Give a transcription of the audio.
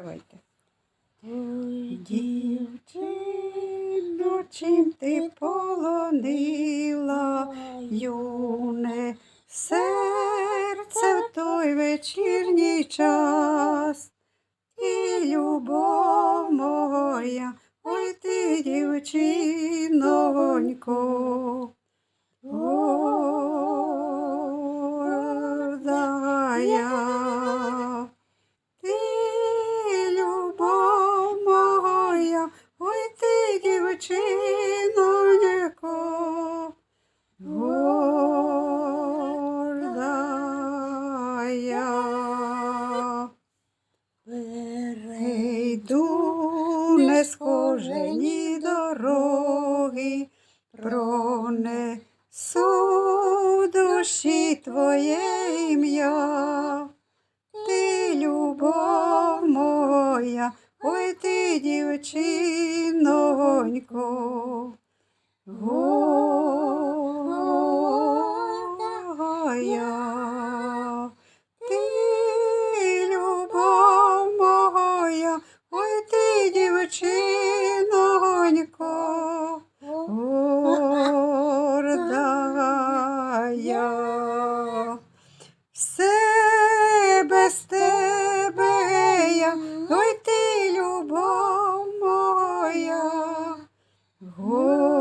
Давайте. Ой, дівчино, чим ти полонила юне серце в той вечірній час. І любов моя, ой ти, дівчинонько, дороги, пронесу душі твоє ім'я. Ти любов моя, ой ти дівчинонько, все без тебе я, ну ой ти любов моя, горда.